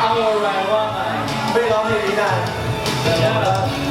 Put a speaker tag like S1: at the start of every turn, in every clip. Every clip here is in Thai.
S1: เอาอะไรว่าไง
S2: ไม่ร้องเพลงนี้นานแต่ว่า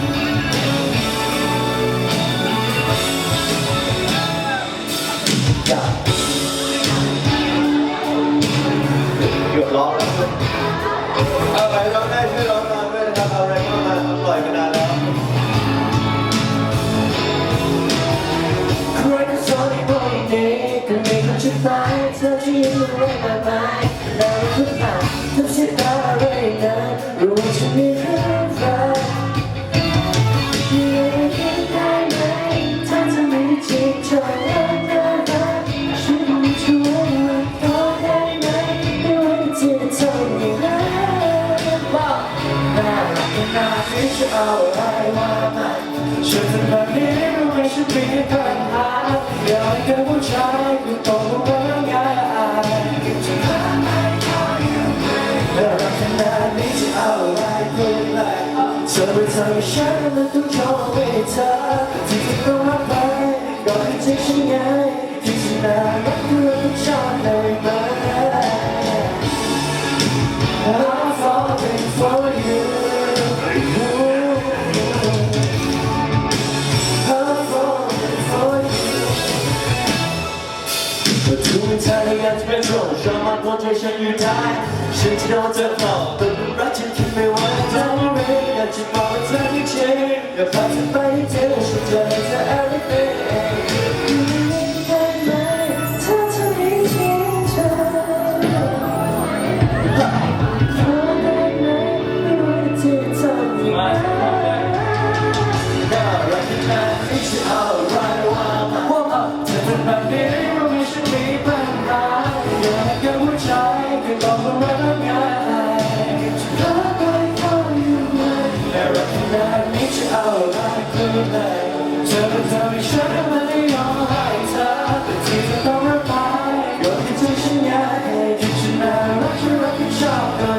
S3: จะทำอย่างไรบอกน่ารักขนาดนี้จะเอาอะไรว่ามันฉันทำแบบนี้ไหมฉันมีปัญหาอยากกับผู้ชายกูต้องรู้ว่าง่ย ธอไม่ทำให้ฉันมันต้องยอมให้เธอที่จะต้องรับไปก็ให้ใจฉันไงที่จะน่ารักเพื่อผู้ชายเลยไหม I'm falling for you. I'm falling for you. เมื่อทุกเธออยากจะเป็นโรคชอบมาตัวใจฉันอยู่ได้ฉันจะโดนเธอหลอกแต่รักฉันคิดไม่ ไหวใจไม่อยากจะบอกเธอจริงๆอยากพาเธอไปให้เธอฉันจะให้เธอ everything ได้ไหมถ้าเธอไม่ทิ้งเธอขอได้ไหมไม่ว่าจะทำยั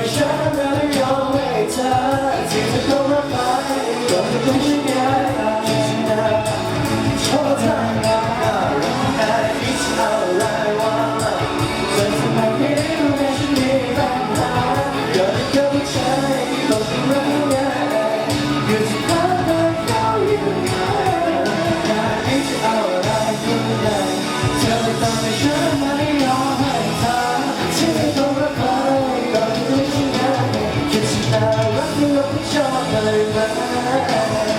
S3: อเป็นเธอฉันไม่ยอมให้เธอที่เธอต้องรับไปก็ไม่ต้องใช้งานที่ฉันน่าชอบทางน่ารักขนาดนี้จะเอาอะไรว่ามาเธอทำไมไม่รู้ว่ฉันมีปัญหาอยากให้เข้าใจต้องทำอะไรง่ายอยู่ที่พาไป for you น่ารักขนาดนี้จะเอาไรพูดได้เธอไม่ต้องให้ฉันไม่ยอม กและ